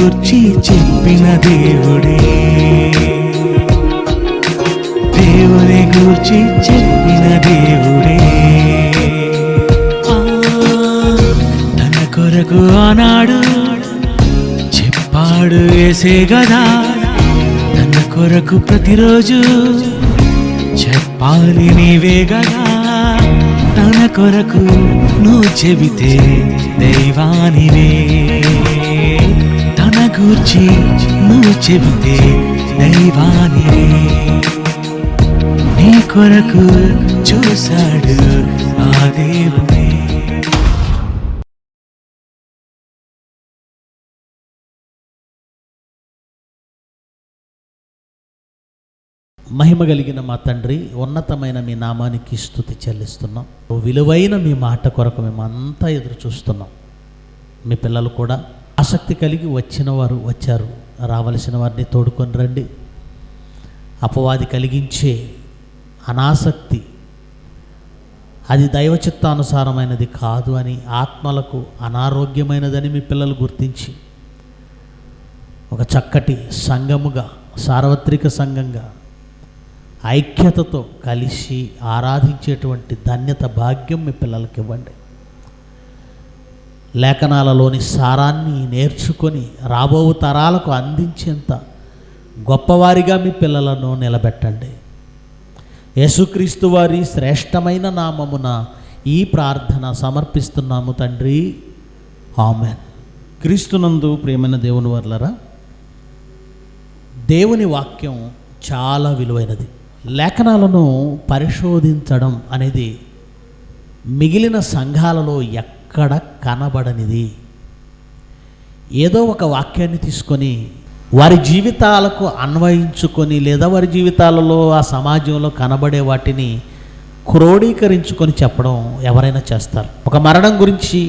గూర్చి చెప్పిన దేవుడే. దేవుని గూర్చి చెప్పిన దేవుడే. ఆ, తన కొరకు ఆనాడు చెప్పాడు వేసే గదా. తన కొరకు ప్రతిరోజు చెప్పాలి నీవే గదా. తన కొరకు నువ్వు చెబితే దైవానివే. గూర్చి నువ్వు చెబితే దైవానివే నీ కొరకు చూశాడు ఆ దేవుడే. మహిమ కలిగిన మా తండ్రి ఉన్నతమైన మీ నామానికి స్థుతి చెల్లిస్తున్నాం. విలువైన మీ మాట కొరకు మేము అంతా ఎదురు చూస్తున్నాం. మీ పిల్లలు కూడా ఆసక్తి కలిగి వచ్చిన వారు వచ్చారు. రావలసిన వారిని తోడుకొని రండి. అపవాది కలిగించే అనాసక్తి అది దైవ చిత్తానుసారమైనది కాదు అని ఆత్మలకు అనారోగ్యమైనదని మీ పిల్లలు గుర్తించి ఒక చక్కటి సంఘముగా సార్వత్రిక సంఘంగా ఐక్యతతో కలిసి ఆరాధించేటువంటి ధన్యత భాగ్యం మీ పిల్లలకి ఇవ్వండి లేఖనాలలోని సారాన్ని నేర్చుకొని రాబో తరాలకు అందించేంత గొప్పవారిగా మీ పిల్లలను నిలబెట్టండి. యేసుక్రీస్తు వారి శ్రేష్టమైన నామమున ఈ ప్రార్థన సమర్పిస్తున్నాము తండ్రి. ఆమెన్. క్రీస్తునందు ప్రియమైన దేవుని వర్లరా దేవుని వాక్యం చాలా విలువైనది. లేఖనాలను పరిశోధించడం అనేది మిగిలిన సంఘాలలో ఎక్కడ కనబడనిది. ఏదో ఒక వాక్యాన్ని తీసుకొని వారి జీవితాలకు అన్వయించుకొని లేదా వారి జీవితాలలో ఆ సమాజంలో కనబడే వాటిని క్రోడీకరించుకొని చెప్పడం ఎవరైనా చేస్తారు. ఒక మరణం గురించి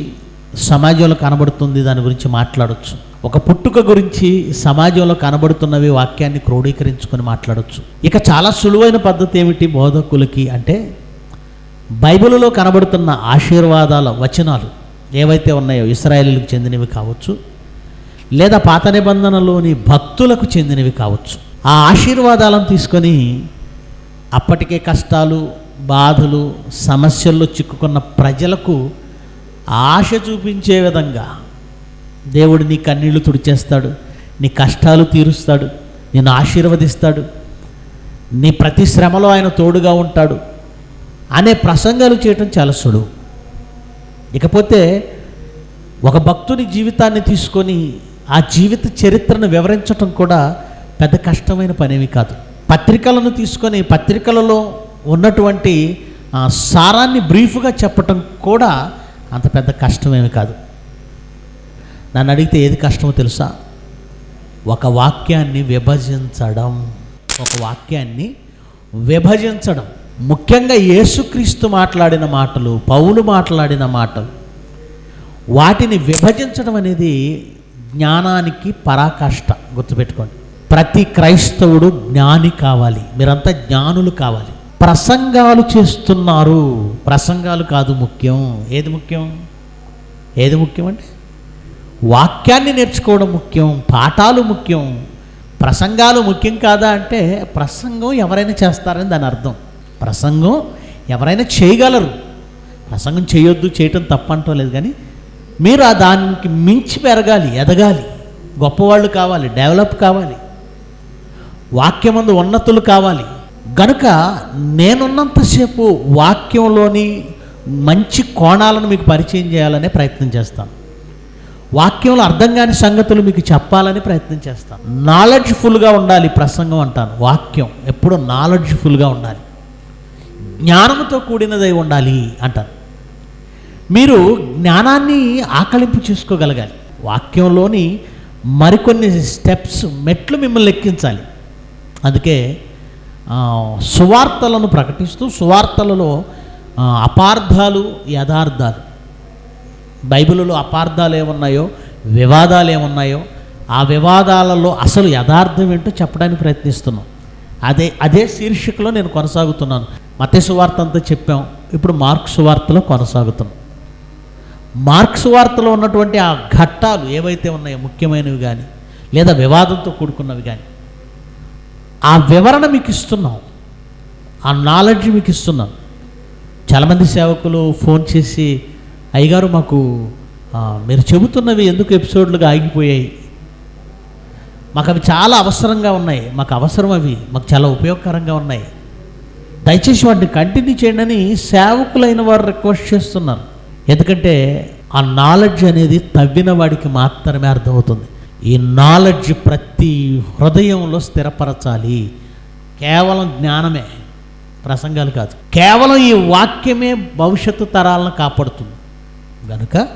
సమాజంలో కనబడుతుంది దాని గురించి మాట్లాడచ్చు. ఒక పుట్టుక గురించి సమాజంలో కనబడుతున్నవి వాక్యాన్ని క్రోడీకరించుకొని మాట్లాడచ్చు. ఇక చాలా సులువైన పద్ధతి ఏమిటి బోధకులకి అంటే బైబిల్లో కనబడుతున్న ఆశీర్వాదాల వచనాలు ఏవైతే ఉన్నాయో ఇస్రాయేలీలకు చెందినవి కావచ్చు లేదా పాత నిబంధనలోని భక్తులకు చెందినవి కావచ్చు ఆ ఆశీర్వాదాలను తీసుకొని అప్పటికే కష్టాలు బాధలు సమస్యల్లో చిక్కుకున్న ప్రజలకు ఆశ చూపించే విధంగా దేవుడు నీ కన్నీళ్ళు తుడిచేస్తాడు నీ కష్టాలు తీరుస్తాడు నిన్ను ఆశీర్వదిస్తాడు నీ ప్రతి శ్రమలో ఆయన తోడుగా ఉంటాడు. అనే ప్రసంగాలు చేయటం చాలా సులువు. ఇకపోతే ఒక భక్తుని జీవితాన్ని తీసుకొని ఆ జీవిత చరిత్రను వివరించటం కూడా పెద్ద కష్టమైన పనేమి కాదు. పత్రికలను తీసుకొని పత్రికలలో ఉన్నటువంటి ఆ, సారాన్ని బ్రీఫ్గా చెప్పటం కూడా అంత పెద్ద కష్టమేమి కాదు. నన్ను అడిగితే ఏది కష్టమో తెలుసా? ఒక వాక్యాన్ని విభజించడం. ఒక వాక్యాన్ని విభజించడం. ముఖ్యంగా యేసుక్రీస్తు మాట్లాడిన మాటలు పౌలు మాట్లాడిన మాటలు వాటిని విభజించడం అనేది జ్ఞానానికి పరాకాష్ట గుర్తుపెట్టుకోండి. ప్రతి క్రైస్తవుడు జ్ఞాని కావాలి మీరంతా జ్ఞానులు కావాలి. ప్రసంగాలు చేస్తున్నారు. ప్రసంగాలు కాదు ముఖ్యం. ఏది ముఖ్యం? ఏది ముఖ్యం అంటే వాక్యాన్ని నేర్చుకోవడం ముఖ్యం పాఠాలు ముఖ్యం. ప్రసంగాలు ముఖ్యం కాదా అంటే ప్రసంగం ఎవరైనా చేస్తారని దాని అర్థం. ప్రసంగం ఎవరైనా చేయగలరు. ప్రసంగం చేయొద్దు చేయటం తప్పంటో లేదు కానీ మీరు ఆ దానికి మించి పెరగాలి ఎదగాలి. గొప్పవాళ్ళు కావాలి డెవలప్ కావాలి. వాక్యమందు ఉన్నతులు కావాలి. గనుక నేనున్నంతసేపు వాక్యంలోని మంచి కోణాలను మీకు పరిచయం చేయాలనే ప్రయత్నం చేస్తాను. వాక్యంలో అర్థం కాని సంగతులు మీకు చెప్పాలని ప్రయత్నం చేస్తాను. నాలెడ్జ్ఫుల్గా ఉండాలి ప్రసంగం అంటాను. వాక్యం ఎప్పుడూ నాలెడ్జ్ఫుల్గా ఉండాలి. జ్ఞానంతో కూడినదై ఉండాలి అంటారు. మీరు జ్ఞానాన్ని ఆకలింపు చేసుకోగలగాలి. వాక్యంలోని మరికొన్ని స్టెప్స్ మెట్లు మిమ్మల్ని ఎక్కించాలి. అందుకే సువార్తలను ప్రకటిస్తూ సువార్తలలో అపార్థాలు యథార్థాలు. బైబిల్లో అపార్థాలు ఏమున్నాయో వివాదాలు ఏమున్నాయో ఆ వివాదాలలో అసలు యథార్థం ఏంటో చెప్పడానికి ప్రయత్నిస్తున్నాం. అదే అదే శీర్షికలో నేను కొనసాగుతున్నాను. మత సువార్త అంతా చెప్పాం. ఇప్పుడు మార్క్ సువార్తలో కొనసాగుతున్నాం. మార్క్స్ వార్తలో ఉన్నటువంటి ఆ ఘట్టాలు ఏవైతే ఉన్నాయో ముఖ్యమైనవి కానీ లేదా వివాదంతో కూడుకున్నవి కానీ ఆ వివరణ మీకు ఇస్తున్నాం. ఆ నాలెడ్జ్ మీకు ఇస్తున్నాం. చాలామంది సేవకులు ఫోన్ చేసి అయ్యగారు మాకు మీరు చెబుతున్నవి ఎందుకు ఎపిసోడ్లుగా ఆగిపోయాయి? మాకు అవి చాలా అవసరంగా ఉన్నాయి. మాకు అవసరం అవి. మాకు చాలా ఉపయోగకరంగా ఉన్నాయి. దయచేసి వాటిని కంటిన్యూ చేయండి అని సేవకులైన వారు రిక్వెస్ట్ చేస్తున్నారు. ఎందుకంటే ఆ నాలెడ్జ్ అనేది తవ్విన వాడికి మాత్రమే అర్థమవుతుంది. ఈ నాలెడ్జ్ ప్రతి హృదయంలో స్థిరపరచాలి. కేవలం జ్ఞానమే. ప్రసంగాలు కాదు. కేవలం ఈ వాక్యమే భవిష్యత్తు తరాలను కాపాడుతుంది. కనుక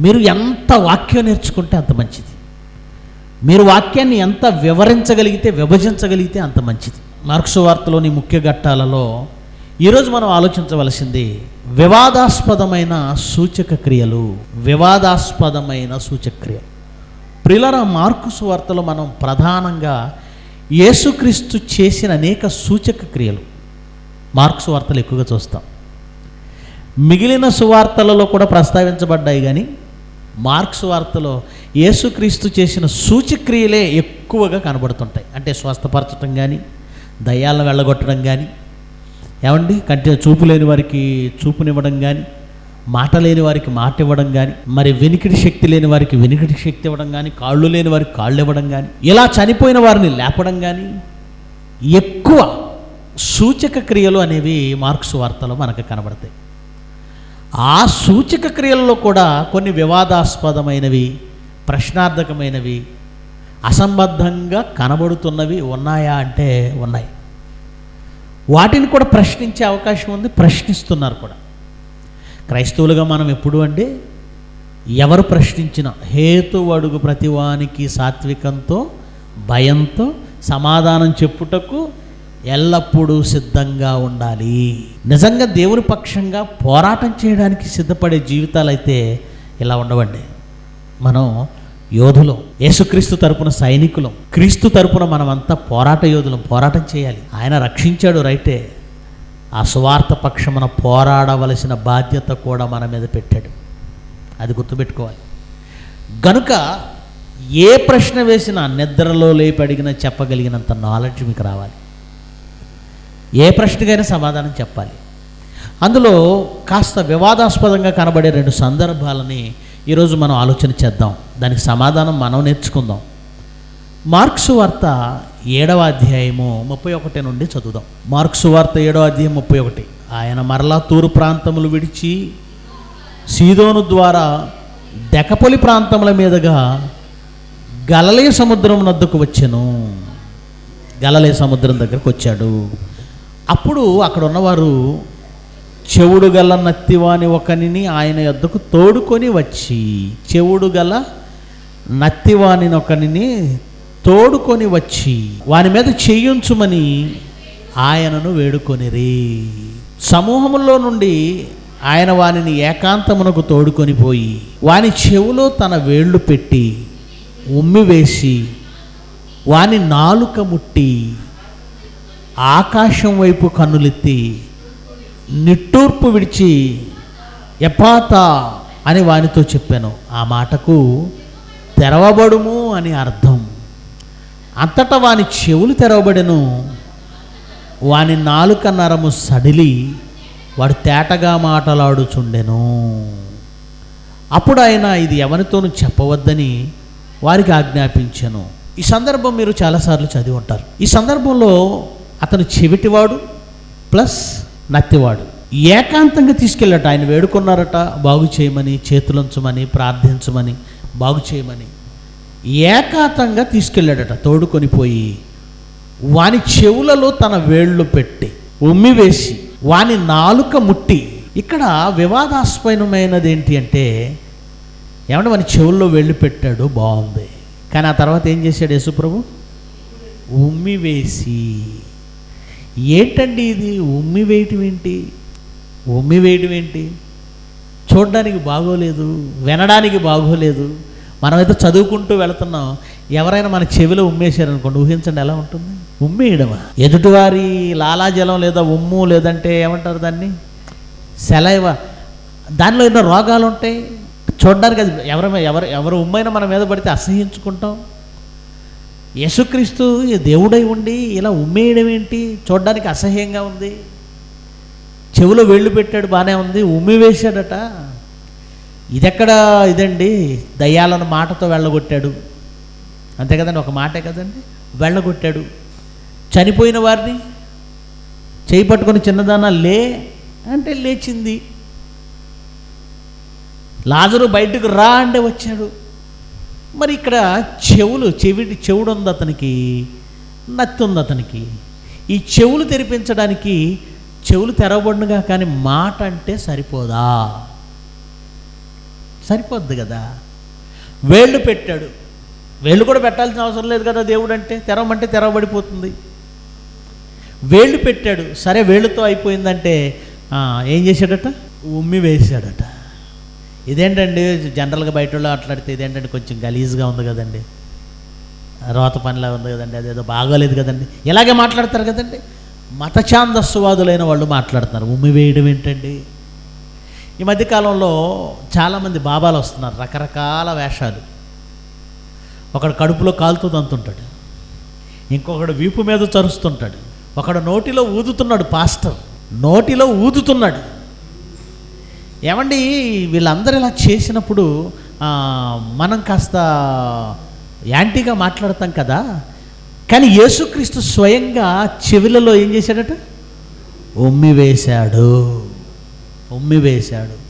మీరు ఎంత వాక్యం నేర్చుకుంటే అంత మంచిది. మీరు వాక్యాన్ని ఎంత వివరించగలిగితే విభజించగలిగితే అంత మంచిది. మార్క్స్ వార్తలోని ముఖ్య ఘట్టాలలో ఈరోజు మనం ఆలోచించవలసింది వివాదాస్పదమైన సూచక క్రియలు వివాదాస్పదమైన సూచక క్రియలు. ప్రిలర మార్కుసు వార్తలో మనం ప్రధానంగా యేసుక్రీస్తు చేసిన అనేక సూచక క్రియలు మార్క్స్ వార్తలు ఎక్కువగా చూస్తాం. మిగిలిన సువార్తలలో కూడా ప్రస్తావించబడ్డాయి కానీ మార్క్స్ వార్తలో యేసుక్రీస్తు చేసిన సూచక్రియలే ఎక్కువగా కనబడుతుంటాయి. అంటే స్వస్థపరచడం కానీ దయ్యాలను వెళ్ళగొట్టడం కానీ ఏమండి? కంటి చూపు లేని వారికి చూపునివ్వడం కానీ మాట లేని వారికి మాట ఇవ్వడం కానీ మరి వెనికిడి శక్తి లేని వారికి వెనికిడి శక్తి ఇవ్వడం కానీ కాళ్ళు లేని వారికి కాళ్ళు ఇవ్వడం కానీ ఇలా చనిపోయిన వారిని లేపడం కానీ ఎక్కువ సూచక క్రియలు అనేవి మార్క్స్ వార్తలో మనకు కనబడతాయి. ఆ సూచక క్రియల్లో కూడా కొన్ని వివాదాస్పదమైనవి ప్రశ్నార్థకమైనవి అసంబద్ధంగా కనబడుతున్నవి ఉన్నాయా అంటే ఉన్నాయి. వాటిని కూడా ప్రశ్నించే అవకాశం ఉంది ప్రశ్నిస్తున్నారు కూడా. క్రైస్తవులుగా మనం ఎప్పుడు అంటే ఎవరు ప్రశ్నించిన హేతు అడుగు ప్రతివానికి సాత్వికంతో భయంతో సమాధానం చెప్పుటకు ఎల్లప్పుడూ సిద్ధంగా ఉండాలి. నిజంగా దేవుని పక్షంగా పోరాటం చేయడానికి సిద్ధపడే జీవితాలు అయితే ఇలా ఉండవండి. మనం యోధులం యేసుక్రీస్తు తరపున సైనికులం క్రీస్తు తరపున మనమంతా పోరాట యోధులం పోరాటం చేయాలి. ఆయన రక్షించాడు రైటే. ఆ స్వార్థ పక్షమున పోరాడవలసిన బాధ్యత కూడా మన మీద పెట్టాడు. అది గుర్తుపెట్టుకోవాలి. గనుక ఏ ప్రశ్న వేసినా నిద్రలో లేపి అడిగినా చెప్పగలిగినంత నాలెడ్జ్ మీకు రావాలి. ఏ ప్రశ్నకైనా సమాధానం చెప్పాలి. అందులో కాస్త వివాదాస్పదంగా కనబడే రెండు సందర్భాలని ఈరోజు మనం ఆలోచన చేద్దాం. దానికి సమాధానం మనం నేర్చుకుందాం. మార్క్స్ వార్త ఏడవ అధ్యాయము ముప్పై ఒకటి నుండి చదువుదాం. మార్క్స్ వార్త ఏడవ అధ్యాయం ముప్పై ఒకటి. ఆయన మరలా తూరు ప్రాంతములు విడిచి సీదోను ద్వారా దెకపొలి ప్రాంతముల మీదుగా గలలే సముద్రం నద్దకు వచ్చాను. గలలే సముద్రం దగ్గరకు వచ్చాడు. అప్పుడు అక్కడ ఉన్నవారు చెవుడు గల నత్తివాని ఒకనిని ఆయన యొద్దకు తోడుకొని వచ్చి చెవుడు గల నత్తివాని ఒకనిని తోడుకొని వచ్చి వాని మీద చేయించుమని ఆయనను వేడుకొనిరి. సమూహంలో నుండి ఆయన వానిని ఏకాంతమునకు తోడుకొని పోయి వాని చెవులో తన వేళ్ళు పెట్టి ఉమ్మివేసి వాని నాలుక ముట్టి ఆకాశం వైపు కన్నులెత్తి నిట్టూర్పు విడిచి ఎపాత అని వానితో చెప్పాను. ఆ మాటకు తెరవబడుము అని అర్థం. అంతటా వాని చెవులు తెరవబడెను. వాని నాలుక నరము సడిలి వాడు తేటగా మాటలాడుచుండెను. అప్పుడు ఆయన ఇది ఎవరితోనూ చెప్పవద్దని వారికి ఆజ్ఞాపించాను. ఈ సందర్భం మీరు చాలాసార్లు చదివి ఉంటారు. ఈ సందర్భంలో అతను చెవిటివాడు ప్లస్ నత్తివాడు. ఏకాంతంగా తీసుకెళ్ళట. ఆయన వేడుకున్నారట. బాగు చేయమని చేతులంచమని ప్రార్థించమని బాగు చేయమని. ఏకాంతంగా తీసుకెళ్ళాడట. తోడుకొని పోయి వాని చెవులలో తన వేళ్ళు పెట్టి ఉమ్మివేసి వాని నాలుక ముట్టి. ఇక్కడ వివాదాస్పదమైనది ఏంటి అంటే ఏమంటే వాని చెవుల్లో వేళ్ళు పెట్టాడు బాగుంది. కానీ ఆ తర్వాత ఏం చేశాడు యేసుప్రభు? ఉమ్మి వేసి ఏంటండి ఇది? ఉమ్మి వేయటం ఏంటి? ఉమ్మి వేయటం ఏంటి? చూడడానికి బాగోలేదు వినడానికి బాగోలేదు. మనమైతే చదువుకుంటూ వెళుతున్నాం. ఎవరైనా మన చెవిలో ఉమ్మేశారనుకోండి ఊహించండి ఎలా ఉంటుంది? ఉమ్మేయడమా? ఎదుటివారి లాలాజలం లేదా ఉమ్ము లేదంటే ఏమంటారు దాన్ని? సెలైవ. దానిలో ఎన్నో రోగాలు ఉంటాయి చూడడానికి అది ఎవరి ఎవరు ఎవరు ఉమ్మైనా మన మీద పడితే అసహించుకుంటాం యేసుక్రీస్తు దేవుడై ఉండి ఇలా ఉమ్మేయడం ఏంటి? చూడడానికి అసహ్యంగా ఉంది. చెవిలో వేళ్ళు పెట్టాడు బాగానే ఉంది. ఉమ్మి వేశాడట. ఇదెక్కడ ఇదండి? దయ్యాలను మాటతో వెళ్ళగొట్టాడు. అంతే కదండి ఒక మాటే కదండి? వెళ్ళగొట్టాడు. చనిపోయిన వారిని చేయి పట్టుకొని చిన్నదాన లే అంటే లేచింది. లాజరు బయటకు రా అంటే వచ్చాడు. మరి ఇక్కడ చెవులు చెవి చెవుడు ఉంది అతనికి నత్తి ఉంది అతనికి. ఈ చెవులు తెరిపించడానికి చెవులు తెరవబడినగా కానీ మాట అంటే సరిపోదా? సరిపోద్ది కదా. వేళ్ళు పెట్టాడు. వేళ్ళు కూడా పెట్టాల్సిన అవసరం లేదు కదా దేవుడు అంటే తెరవమంటే తెరవబడిపోతుంది. వేళ్ళు పెట్టాడు. సరే వేళ్ళుతో అయిపోయిందంటే ఏం చేశాడట? ఉమ్మి వేశాడట. ఇదేంటండి జనరల్గా బయట వాళ్ళు మాట్లాడితే ఇదేంటండి కొంచెం గలీజ్గా ఉంది కదండి. రోత పనిలా ఉంది కదండి అదేదో బాగోలేదు కదండి. ఇలాగే మాట్లాడతారు కదండి. మతఛాందస్వాదులైన వాళ్ళు మాట్లాడుతున్నారు. ఉమ్మి వేయడం ఏంటండి? ఈ మధ్యకాలంలో చాలామంది బాబాలు వస్తున్నారు రకరకాల వేషాలు. ఒకడు కడుపులో కాలుతూ తంతుంటాడు ఇంకొకడు వీపు మీద చరుస్తుంటాడు. ఒకడు నోటిలో ఊదుతున్నాడు పాస్టర్. నోటిలో ఊదుతున్నాడు. ఏమండి వీళ్ళందరూ ఇలా చేసినప్పుడు మనం కాస్త యాంటీగా మాట్లాడతాం కదా? కానీ యేసుక్రీస్తు స్వయంగా చెవులలో ఏం చేశాడట? ఉమ్మి వేశాడు. ఉమ్మి వేశాడు.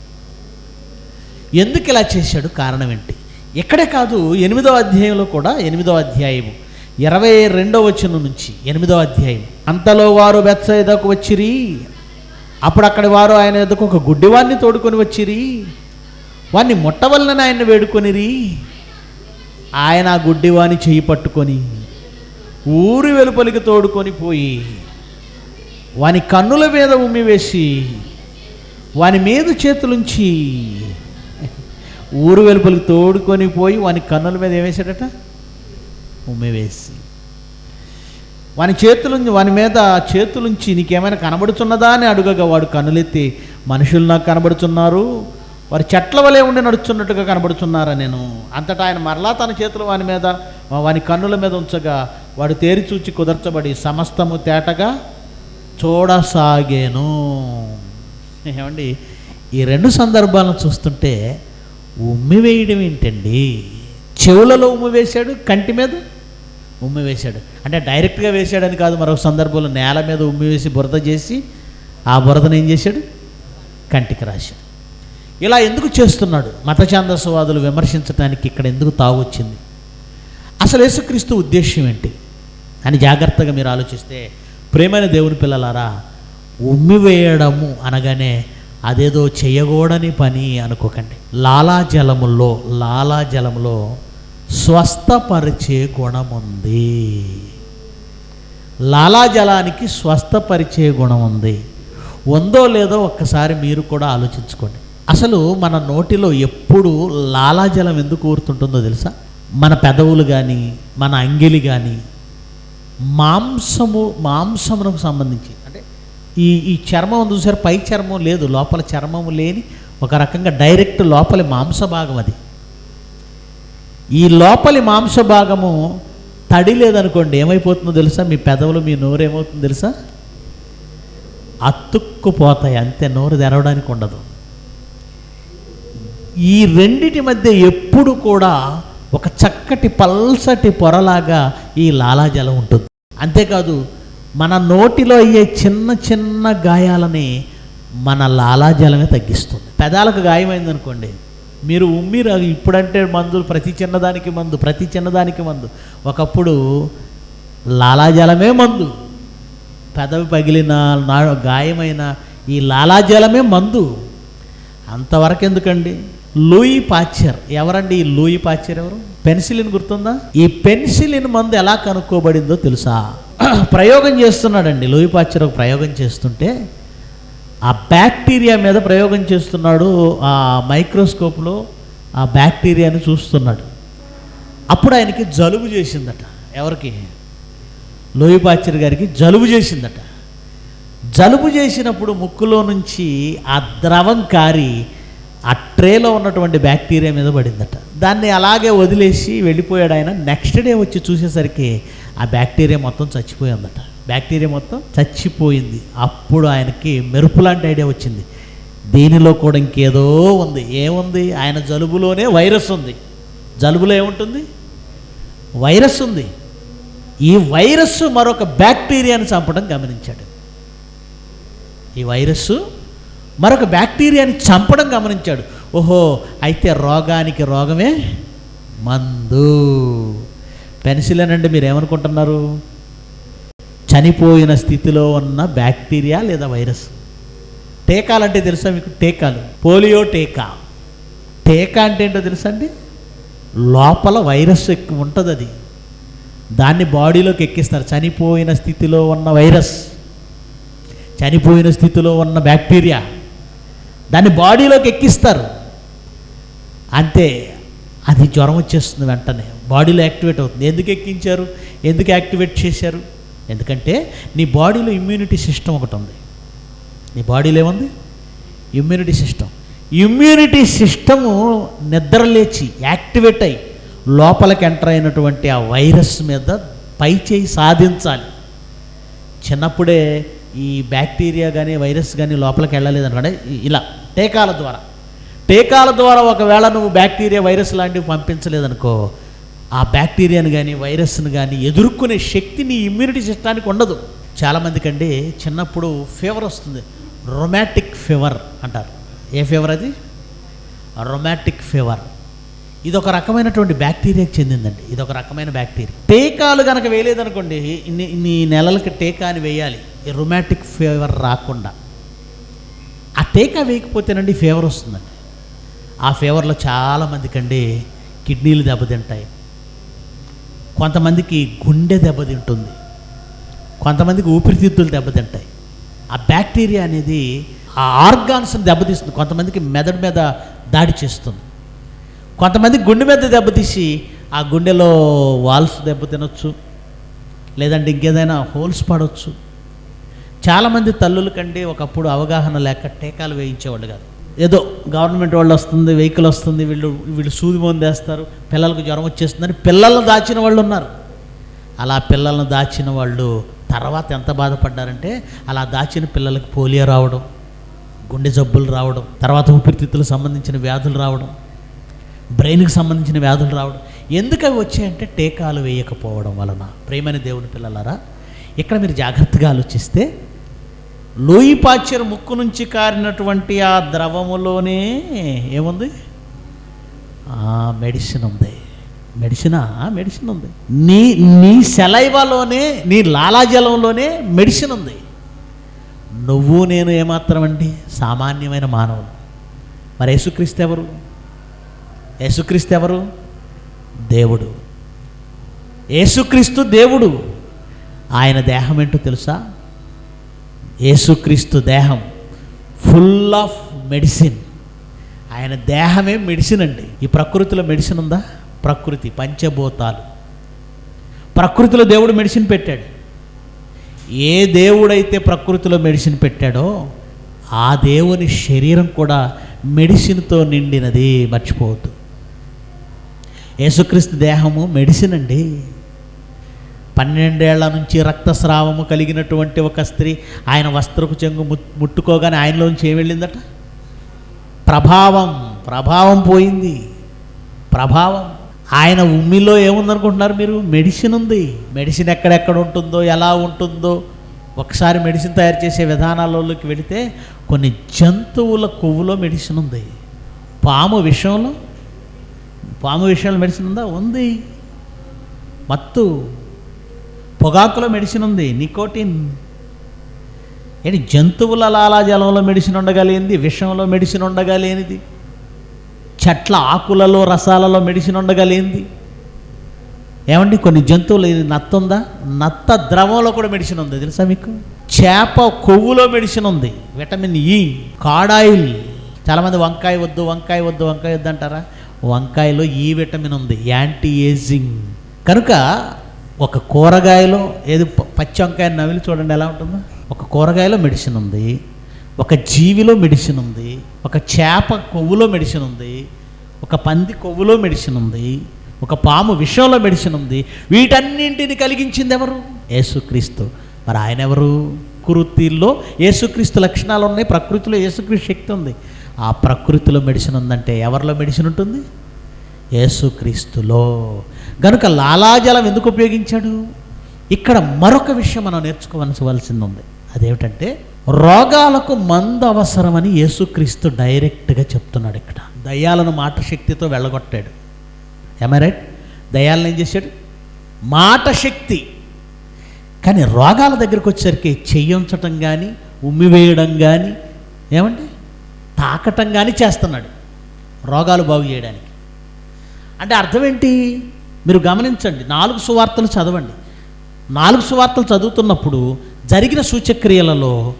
ఎందుకు ఇలా చేశాడు? కారణం ఏంటి? ఎక్కడే కాదు ఎనిమిదో అధ్యాయంలో కూడా ఎనిమిదో అధ్యాయము ఇరవై రెండో వచనం నుంచి ఎనిమిదో అధ్యాయం. అంతలో వారు బెత్సైదకు వచ్చిరి. అప్పుడు అక్కడి వారు ఆయన ఎదుకు ఒక గుడ్డివాన్ని తోడుకొని వచ్చిరి. వాన్ని ముట్టవలన ఆయన వేడుకొనిరి. ఆయన ఆ గుడ్డివాని చేయి పట్టుకొని ఊరి వెలుపలికి తోడుకొని పోయి వాని కన్నుల మీద ఉమ్మి వేసి వాని మీద చేతులుంచి ఊరు వెలుపలికి తోడుకొని పోయి వాని కన్నుల మీద ఏమేశాడట ఉమ్మి వేసి. వాని చేతులుంచి వాని మీద చేతులుంచి నీకేమైనా కనబడుచున్నదా అని అడుగగా వాడు కన్నులెత్తి మనుషులు నాకు కనబడుచున్నారు. వారి చెట్ల వలె ఉండి నడుచున్నట్టుగా కనబడుచున్నారా నేను? అంతటా ఆయన మరలా తన చేతులు వాని మీద వాని కన్నుల మీద ఉంచగా వాడు తేరి చూచి కుదర్చబడి సమస్తము తేటగా చూడసాగాను. ఏమండి ఈ రెండు సందర్భాలను చూస్తుంటే ఉమ్మి వేయడం ఏంటండి? చెవులలో ఉమ్మి వేశాడు కంటి మీద? ఉమ్మి వేశాడు. అంటే డైరెక్ట్గా వేశాడని కాదు మరొక సందర్భంలో నేల మీద ఉమ్మి వేసి బురద చేసి ఆ బురదను ఏం చేశాడు? కంటికి రాశాడు. ఇలా ఎందుకు చేస్తున్నాడు? మతఛాందస్వాదులు విమర్శించడానికి ఇక్కడ ఎందుకు తాగొచ్చింది వచ్చింది అసలు యేసుక్రీస్తు ఉద్దేశం ఏంటి? అని జాగ్రత్తగా మీరు ఆలోచిస్తే ప్రేమైన దేవుని పిల్లలారా ఉమ్మి వేయడము అనగానే అదేదో చేయకూడని పని అనుకోకండి. లాలాజలములో లాలాజలములో స్వస్థపరిచే గుణం ఉంది లాలాజలానికి స్వస్థపరిచే గుణం ఉంది ఉందో లేదో ఒక్కసారి మీరు కూడా ఆలోచించుకోండి. అసలు మన నోటిలో ఎప్పుడు లాలాజలం ఎందుకు ఊరుతుంటుందో తెలుసా? మన పెదవులు కానీ మన అంగిలి కానీ మాంసము మాంసమునకు సంబంధించి. అంటే ఈ ఈ చర్మం చూసారు? పై చర్మం లేదు లోపల చర్మము లేని ఒక రకంగా డైరెక్ట్ లోపలి మాంస భాగం అది. ఈ లోపలి మాంస భాగము తడి లేదనుకోండి ఏమైపోతుందో తెలుసా? మీ పెదవులు మీ నోరు ఏమవుతుందో తెలుసా? అతుక్కుపోతాయి అంతే. నోరు తెరవడానికి ఉండదు. ఈ రెండిటి మధ్య ఎప్పుడు కూడా ఒక చక్కటి పల్సటి పొరలాగా ఈ లాలాజలం ఉంటుంది. అంతేకాదు మన నోటిలో అయ్యే చిన్న చిన్న గాయాలని మన లాలాజలమే తగ్గిస్తుంది. పెదాలకు గాయమైందనుకోండి మీరు ఉమ్మిరు అది ఇప్పుడంటే మందులు ప్రతి చిన్నదానికి మందు ప్రతి చిన్నదానికి మందు. ఒకప్పుడు లాలాజలమే మందు. పెదవి పగిలిన నా గాయమైన ఈ లాలాజలమే మందు. అంతవరకు ఎందుకండి? Louis Pasteur. ఎవరండి ఈ లూయి పాచర్ ఎవరు? పెన్సిలిన్ గుర్తుందా? ఈ పెన్సిలిన్ మందు ఎలా కనుక్కోబడిందో తెలుసా? ప్రయోగం చేస్తున్నాడండి. లూయి పాచర్ ఒక ప్రయోగం చేస్తుంటే ఆ బ్యాక్టీరియా మీద ప్రయోగం చేస్తున్నాడు ఆ మైక్రోస్కోప్లో ఆ బ్యాక్టీరియాని చూస్తున్నాడు. అప్పుడు ఆయనకి జలుబు చేసిందట. ఎవరికి? లోయపాచర్ గారికి జలుబు చేసిందట. జలుబు చేసినప్పుడు ముక్కులో నుంచి ఆ ద్రవం కారి ఆ ట్రేలో ఉన్నటువంటి బ్యాక్టీరియా మీద పడిందట. దాన్ని అలాగే వదిలేసి వెళ్ళిపోయాడు ఆయన. నెక్స్ట్ డే వచ్చి చూసేసరికి ఆ బ్యాక్టీరియా మొత్తం చచ్చిపోయిందట బ్యాక్టీరియా మొత్తం చచ్చిపోయింది. అప్పుడు ఆయనకి మెరుపు లాంటి ఐడియా వచ్చింది. దీనిలో కూడా ఇంకేదో ఉంది. ఏముంది? ఆయన జలుబులోనే వైరస్ ఉంది. జలుబులో ఏముంటుంది? వైరస్ ఉంది. ఈ వైరస్ మరొక బ్యాక్టీరియాని చంపడం గమనించాడు. ఈ వైరస్ మరొక బ్యాక్టీరియాని చంపడం గమనించాడు. ఓహో అయితే రోగానికి రోగమే మందు. పెన్సిలేనండి అంటే మీరు ఏమనుకుంటున్నారు చనిపోయిన స్థితిలో ఉన్న బ్యాక్టీరియా లేదా వైరస్. టీకాలంటే తెలుసా మీకు? టీకాలు. పోలియో టీకా. టీకా అంటే ఏంటో తెలుసా అండి? లోపల వైరస్ ఎక్కువ ఉంటుంది అది దాన్ని బాడీలోకి ఎక్కిస్తారు. చనిపోయిన స్థితిలో ఉన్న వైరస్. చనిపోయిన స్థితిలో ఉన్న బ్యాక్టీరియా. దాన్ని బాడీలోకి ఎక్కిస్తారు. అంతే. అది జ్వరం వచ్చేస్తుంది వెంటనే. బాడీలో యాక్టివేట్ అవుతుంది. ఎందుకు ఎక్కించారు? ఎందుకు యాక్టివేట్ చేశారు? ఎందుకంటే నీ బాడీలో ఇమ్యూనిటీ సిస్టమ్ ఒకటి ఉంది. నీ బాడీలో ఏముంది? ఇమ్యూనిటీ సిస్టమ్ ఇమ్యూనిటీ సిస్టము నిద్రలేచి యాక్టివేట్ అయ్యి లోపలికి ఎంటర్ అయినటువంటి ఆ వైరస్ మీద పై చేయి సాధించాలి. చిన్నప్పుడే ఈ బ్యాక్టీరియా కానీ వైరస్ కానీ లోపలికి వెళ్ళలేదు అనుకోండి ఇలా టీకాల ద్వారా. టీకాల ద్వారా ఒకవేళ నువ్వు బ్యాక్టీరియా వైరస్ లాంటివి పంపించలేదనుకో ఆ బ్యాక్టీరియాను కానీ వైరస్ని కానీ ఎదుర్కొనే శక్తి నీ ఇమ్యూనిటీ సిస్టానికి ఉండదు. చాలామంది కంటే చిన్నప్పుడు ఫీవర్ వస్తుంది. రొమాటిక్ ఫీవర్ అంటారు. ఏ ఫీవర్ అది? Rheumatic fever. ఇది ఒక రకమైనటువంటి బ్యాక్టీరియాకి చెందిందండి. ఇది ఒక రకమైన బ్యాక్టీరియా. టీకాలు కనుక వేయలేదనుకోండి ఇన్ని ఇన్ని నెలలకి టీకా అని వేయాలి. ఈ రొమాటిక్ ఫీవర్ రాకుండా. ఆ టీకా వేయకపోతేనండి ఫీవర్ వస్తుందండి. ఆ ఫీవర్లో చాలామంది కండి కిడ్నీలు దెబ్బతింటాయి. కొంతమందికి గుండె దెబ్బతింటుంది కొంతమందికి ఊపిరితిత్తులు దెబ్బతింటాయి ఆ బ్యాక్టీరియా అనేది ఆ ఆర్గాన్స్ని దెబ్బతీస్తుంది కొంతమందికి మెదడు మీద దాడి చేస్తుంది. కొంతమంది గుండె మీద దెబ్బతీసి ఆ గుండెలో వాల్స్ దెబ్బతినొచ్చు లేదంటే ఇంకేదైనా హోల్స్ పడవచ్చు చాలామంది తల్లుల కంటే ఒకప్పుడు అవగాహన లేక టీకాలు వేయించేవాళ్ళు కాదు. ఏదో గవర్నమెంట్ వాళ్ళు వస్తుంది వెహికల్ వస్తుంది వీళ్ళు వీళ్ళు సూది మందేస్తారు పిల్లలకు జ్వరం వచ్చేస్తుందని పిల్లలను దాచిన వాళ్ళు ఉన్నారు. అలా పిల్లలను దాచిన వాళ్ళు తర్వాత ఎంత బాధపడ్డారంటే అలా దాచిన పిల్లలకు పోలియో రావడం గుండె జబ్బులు రావడం తర్వాత ఊపిరితిత్తులకు సంబంధించిన వ్యాధులు రావడం బ్రెయిన్కి సంబంధించిన వ్యాధులు రావడం. ఎందుకు అవి వచ్చాయంటే టీకాలు వేయకపోవడం వలన. ప్రేమైన దేవుని పిల్లలారా ఇక్కడ మీరు జాగ్రత్తగా ఆలోచిస్తే లోయి పాచ్యర్ ముక్కు నుంచి కారినటువంటి ఆ ద్రవములోనే ఏముంది? ఆ మెడిసిన్ ఉంది. మెడిసినా మెడిసిన్ ఉంది. నీ నీ సెలైవలోనే నీ లాలాజలంలోనే మెడిసిన్ ఉంది. నువ్వు నేను ఏమాత్రం అండి? సామాన్యమైన మానవులు. మరి యేసుక్రీస్తు ఎవరు? యేసుక్రీస్తు ఎవరు? దేవుడు. యేసుక్రీస్తు దేవుడు. ఆయన దేహం ఏంటో తెలుసా? యేసుక్రీస్తు దేహం ఫుల్ ఆఫ్ మెడిసిన్. ఆయన దేహమే మెడిసిన్ అండి. ఈ ప్రకృతిలో మెడిసిన్ ఉందా? ప్రకృతి పంచభూతాలు. ప్రకృతిలో దేవుడు మెడిసిన్ పెట్టాడు. ఏ దేవుడైతే ప్రకృతిలో మెడిసిన్ పెట్టాడో ఆ దేవుని శరీరం కూడా మెడిసిన్తో నిండినది మర్చిపోవద్దు. యేసుక్రీస్తు దేహము మెడిసిన్ అండి. పన్నెండేళ్ళ నుంచి రక్తస్రావము కలిగినటువంటి ఒక స్త్రీ ఆయన వస్త్రపు చెంగు ముట్టుకోగానే ఆయనలోంచి ఏం వెళ్ళిందట? ప్రభావం ప్రభావం పోయింది. ప్రభావం. ఆయన ఉమ్మిలో ఏముందనుకుంటున్నారు మీరు? మెడిసిన్ ఉంది. మెడిసిన్ ఎక్కడెక్కడ ఉంటుందో ఎలా ఉంటుందో ఒకసారి మెడిసిన్ తయారు చేసే విధానాలలోకి వెళితే కొన్ని జంతువుల కొవ్వులో మెడిసిన్ ఉంది. పాము విషయంలో పాము విషయంలో మెడిసిన్ ఉందా? ఉంది. మత్తు. పొగాకులో మెడిసిన్ ఉంది నికోటిన్ ఏంటి జంతువుల లాలాజలంలో మెడిసిన్ ఉండగలిగింది విషంలో మెడిసిన్ ఉండగలేనిది చెట్ల ఆకులలో రసాలలో మెడిసిన్ ఉండగలిగింది. ఏమండి కొన్ని జంతువులు ఇది నత్త ఉందా నత్త ద్రవంలో కూడా మెడిసిన్ ఉంది తెలుసా మీకు? చేప కొవ్వులో మెడిసిన్ ఉంది విటమిన్ ఈ కాడాయిల్ చాలామంది వంకాయ వద్దు వంకాయ వద్దు వంకాయ వద్దు అంటారా? వంకాయలో e ఈ విటమిన్ ఉంది యాంటీ ఏజింగ్ కనుక ఒక కూరగాయలో ఏది పచ్చి వంకాయ నవిలి చూడండి ఎలా ఉంటుందో. ఒక కూరగాయలో మెడిసిన్ ఉంది. ఒక జీవిలో మెడిసిన్ ఉంది. ఒక చేప కొవ్వులో మెడిసిన్ ఉంది. ఒక పంది కొవ్వులో మెడిసిన్ ఉంది. ఒక పాము విషంలో మెడిసిన్ ఉంది. వీటన్నింటిని కలిగించింది ఎవరు? యేసుక్రీస్తు. మరి ఆయన ఎవరు? ప్రకృతిలో యేసుక్రీస్తు లక్షణాలు ఉన్నాయి ప్రకృతిలో యేసుక్రీస్తు శక్తి ఉంది. ఆ ప్రకృతిలో మెడిసిన్ ఉందంటే ఎవరిలో మెడిసిన్ ఉంటుంది? యేసుక్రీస్తులో. గనుక లాలాజలం ఎందుకు ఉపయోగించాడు? ఇక్కడ మరొక విషయం మనం నేర్చుకోవలసింది ఉంది అదేమిటంటే రోగాలకు మందు అవసరమని యేసుక్రీస్తు డైరెక్ట్గా చెప్తున్నాడు ఇక్కడ. దయ్యాలను మాట శక్తితో వెళ్ళగొట్టాడు. ఏమై రైట్ దయ్యాలను ఏం చేశాడు? మాట శక్తి. కానీ రోగాల దగ్గరికి వచ్చేసరికి చెయ్యించటం కానీ ఉమ్మివేయడం కానీ ఏమండి? తాకటం కానీ చేస్తున్నాడు. రోగాలు బాగు చేయడానికి. అంటే అర్థం ఏంటి? మీరు గమనించండి నాలుగు సువార్తలు చదవండి. నాలుగు సువార్తలు చదువుతున్నప్పుడు జరిగిన సూచక్రియలలో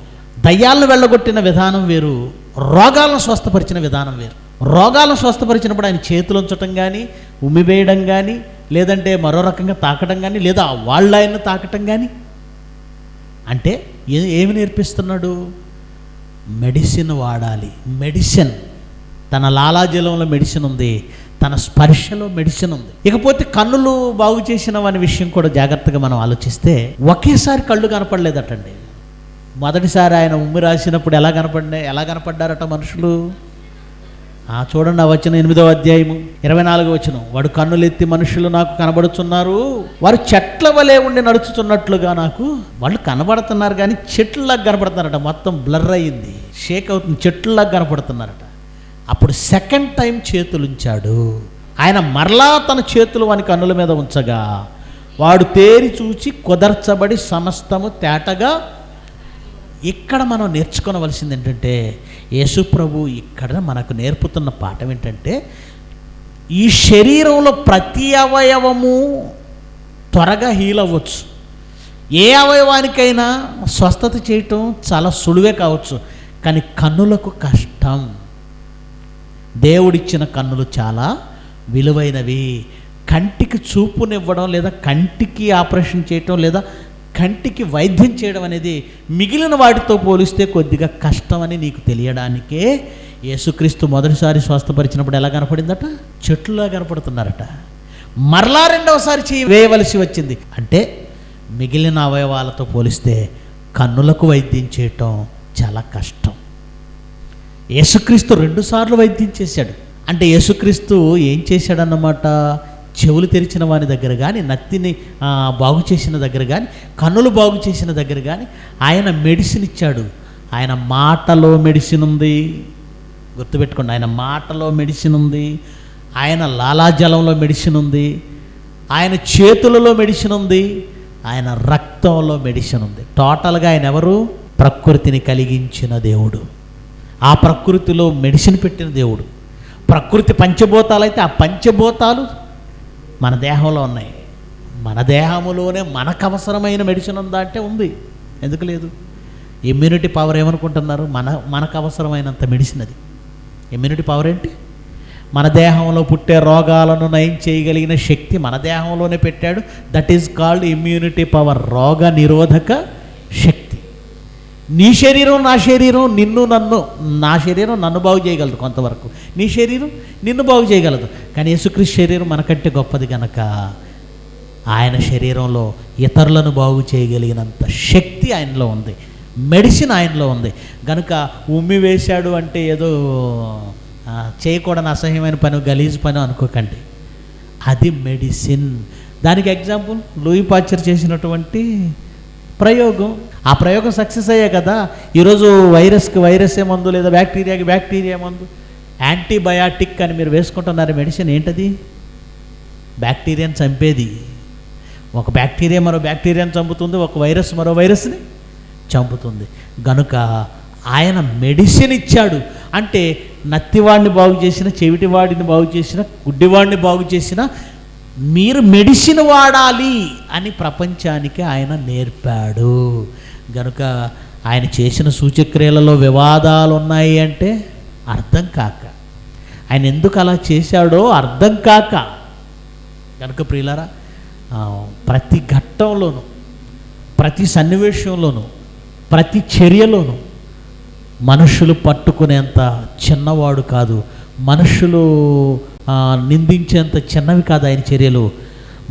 దయ్యాలను వెళ్ళగొట్టిన విధానం వేరు రోగాలను స్వస్థపరిచిన విధానం వేరు. రోగాలను స్వస్థపరిచినప్పుడు ఆయన చేతులు ఉంచటం కానీ ఉమ్మివేయడం కానీ లేదంటే మరో రకంగా తాకటం కానీ లేదా వాళ్ళ ఆయన్ని తాకటం కానీ అంటే ఏ- ఏమి నేర్పిస్తున్నాడు? మెడిసిన్ వాడాలి. మెడిసిన్. తన లాలాజలంలో మెడిసిన్ ఉంది. తన స్పర్శలో మెడిసిన్ ఉంది. ఇకపోతే కన్నులు బాగు చేసిన వాని విషయం కూడా జాగ్రత్తగా మనం ఆలోచిస్తే ఒకేసారి కళ్ళు కనపడలేదటండి. మొదటిసారి ఆయన ఉమ్మి రాసినప్పుడు ఎలా కనపడినా ఎలా కనపడ్డారట మనుషులు? ఆ చూడండి ఆ వచ్చిన ఎనిమిదవ అధ్యాయము ఇరవై నాలుగు వచ్చిన వాడు కన్నులెత్తి మనుషులు నాకు కనబడుతున్నారు వారు చెట్ల వలె ఉండి నడుచుతున్నట్లుగా నాకు వాళ్ళు కనబడుతున్నారు కానీ చెట్లలాగా కనపడుతున్నారట. మొత్తం బ్లర్ అయ్యింది షేక్ అవుతుంది చెట్లలాగా కనపడుతున్నారట. అప్పుడు సెకండ్ టైం చేతులు ఉంచాడు ఆయన మరలా తన చేతులు వాని కన్నుల మీద ఉంచగా వాడు తేరి చూచి కుదర్చబడి సమస్తము తేటగా ఇక్కడ మనం నేర్చుకోవలసింది ఏంటంటే యేసు ప్రభు ఇక్కడ మనకు నేర్పుతున్న పాఠం ఏంటంటే ఈ శరీరంలో ప్రతి అవయవము త్వరగా హీల్ అవ్వచ్చు. ఏ అవయవానికైనా స్వస్థత చేయటం చాలా సులువే కావచ్చు కానీ కన్నులకు కష్టం. దేవుడిచ్చిన కన్నులు చాలా విలువైనవి. కంటికి చూపునివ్వడం లేదా కంటికి ఆపరేషన్ చేయటం లేదా కంటికి వైద్యం చేయడం అనేది మిగిలిన వాటితో పోలిస్తే కొద్దిగా కష్టమని నీకు తెలియడానికే యేసుక్రీస్తు మొదటిసారి స్వస్థపరిచినప్పుడు ఎలా కనపడిందట? చెట్లులా కనపడుతున్నారట. మరలా రెండవసారి చేయి వేయవలసి వచ్చింది. అంటే మిగిలిన అవయవాలతో పోలిస్తే కన్నులకు వైద్యం చేయటం చాలా కష్టం. యేసుక్రీస్తు రెండుసార్లు వైద్యం చేశాడు. అంటే యేసుక్రీస్తు ఏం చేశాడన్నమాట? చెవులు తెరిచిన వాని దగ్గర కానీ నత్తిని బాగు చేసిన దగ్గర కానీ కన్నులు బాగు చేసిన దగ్గర కానీ ఆయన మెడిసిన్ ఇచ్చాడు. ఆయన మాటలో మెడిసిన్ ఉంది. గుర్తుపెట్టుకోండి ఆయన మాటలో మెడిసిన్ ఉంది. ఆయన లాలాజలంలో మెడిసిన్ ఉంది. ఆయన చేతులలో మెడిసిన్ ఉంది. ఆయన రక్తంలో మెడిసిన్ ఉంది. టోటల్గా ఆయన ఎవరు? ప్రకృతిని కలిగించిన దేవుడు. ఆ ప్రకృతిలో మెడిసిన్ పెట్టిన దేవుడు. ప్రకృతి పంచభూతాలైతే ఆ పంచభూతాలు మన దేహంలో ఉన్నాయి. మన దేహంలోనే మనకు అవసరమైన మెడిసిన్ ఉందా అంటే ఉంది. ఎందుకు లేదు? ఇమ్యూనిటీ పవర్ ఏమనుకుంటున్నారు? మన మనకు అవసరమైనంత మెడిసిన్ అది. ఇమ్యూనిటీ పవర్ ఏంటి? మన దేహంలో పుట్టే రోగాలను నయం చేయగలిగిన శక్తి మన దేహంలోనే పెట్టాడు. That is called immunity power రోగ నిరోధక శక్తి. నీ శరీరం నా శరీరం నిన్ను నన్ను నా శరీరం నన్ను బాగు చేయగలదు కొంతవరకు. నీ శరీరం నిన్ను బాగు చేయగలదు. కానీ యేసుక్రీస్తు శరీరం మనకంటే గొప్పది కనుక ఆయన శరీరంలో ఇతరులను బాగు చేయగలిగినంత శక్తి ఆయనలో ఉంది. మెడిసిన్ ఆయనలో ఉంది. గనుక ఉమ్మి వేశాడు అంటే ఏదో చేయకూడని అసహ్యమైన పని గలీజ్ పని అనుకోకండి. అది మెడిసిన్. దానికి ఎగ్జాంపుల్ లూయి పాచర్ చేసినటువంటి ప్రయోగం. ఆ ప్రయోగం సక్సెస్ అయ్యే కదా. ఈరోజు వైరస్కి వైరస్ మందు లేదా బ్యాక్టీరియాకి బ్యాక్టీరియా మందు. యాంటీబయాటిక్ అని మీరు వేసుకుంటున్నారు మెడిసిన్ ఏంటది? బ్యాక్టీరియాని చంపేది. ఒక బ్యాక్టీరియా మరో బ్యాక్టీరియాని చంపుతుంది ఒక వైరస్ మరో వైరస్ని చంపుతుంది. గనుక ఆయన మెడిసిన్ ఇచ్చాడు. అంటే నత్తివాడిని బాగు చేసిన చెవిటివాడిని బాగు చేసిన గుడ్డివాడిని బాగు చేసిన మీరు మెడిసిన్ వాడాలి అని ప్రపంచానికి ఆయన నేర్పాడు. గనుక ఆయన చేసిన సూచక్రియలలో వివాదాలు ఉన్నాయి అంటే అర్థం కాక. ఆయన ఎందుకు అలా చేశాడో అర్థం కాక. కనుక ప్రియులారా ప్రతి ఘట్టంలోనూ ప్రతి సన్నివేశంలోనూ ప్రతి చర్యలోనూ మనుషులు పట్టుకునేంత చిన్నవాడు కాదు. మనుషులు నిందించేంత చిన్నవి కాదు ఆయన చర్యలు.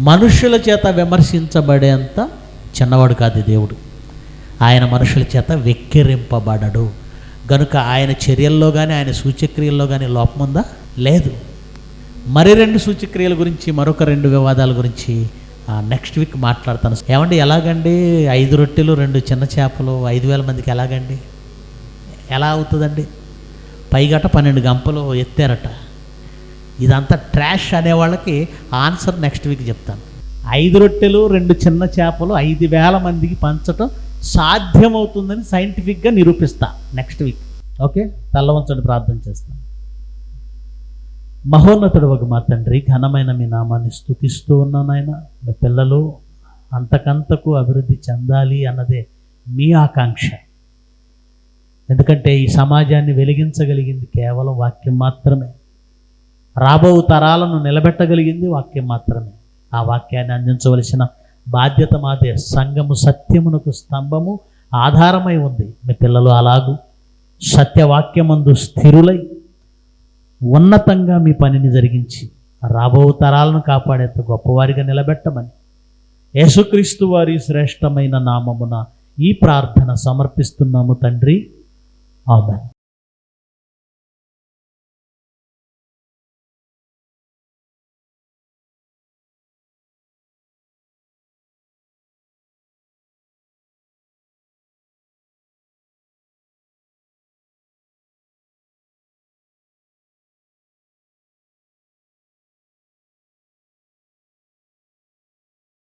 మనుషుల చేత విమర్శించబడేంత చిన్నవాడు కాదు దేవుడు. ఆయన మనుషుల చేత వెక్కిరింపబడడు. గనుక ఆయన చర్యల్లో కానీ ఆయన సూచక్రియల్లో కానీ లోపం ఉందా? లేదు. మరి రెండు సూచక్రియల గురించి మరొక రెండు వివాదాల గురించి నెక్స్ట్ వీక్ మాట్లాడతాను. ఏమండి ఎలాగండి? ఐదు రొట్టెలు రెండు చిన్న చేపలు ఐదు వేల మందికి ఎలాగండి? ఎలా అవుతుందండి? పైగట పన్నెండు గంపలు ఎత్తారట. ఇదంతా ట్రాష్ అనే వాళ్ళకి ఆన్సర్ నెక్స్ట్ వీక్ చెప్తాను. ఐదు రొట్టెలు రెండు చిన్న చేపలు ఐదు వేల మందికి పంచటం సాధ్యమవుతుందని సైంటిఫిక్గా నిరూపిస్తా నెక్స్ట్ వీక్. ఓకే? తల్లవంచండి ప్రార్థన చేస్తాను. మహోన్నతుడు ఒక మా తండ్రి ఘనమైన మీ నామాన్ని స్థుతిస్తూ ఉన్నాను ఆయన మీ పిల్లలు అంతకంతకు అభివృద్ధి చెందాలి అన్నదే మీ ఆకాంక్ష. ఎందుకంటే ఈ సమాజాన్ని వెలిగించగలిగింది కేవలం వాక్యం మాత్రమే. రాబో తరాలను నిలబెట్టగలిగింది వాక్యం మాత్రమే. ఆ వాక్యాన్ని అందించవలసిన బాధ్యత మాదే. సంఘము సత్యమునకు స్తంభము ఆధారమై ఉంది. మీ పిల్లలు అలాగు. సత్యవాక్యమందు స్థిరులై ఉన్నతంగా మీ పనిని జరిగించి రాబో తరాలను కాపాడేంత గొప్పవారిగా నిలబెట్టమని యేసుక్రీస్తు వారి శ్రేష్టమైన నామమున ఈ ప్రార్థన సమర్పిస్తున్నాము తండ్రి. ఆమె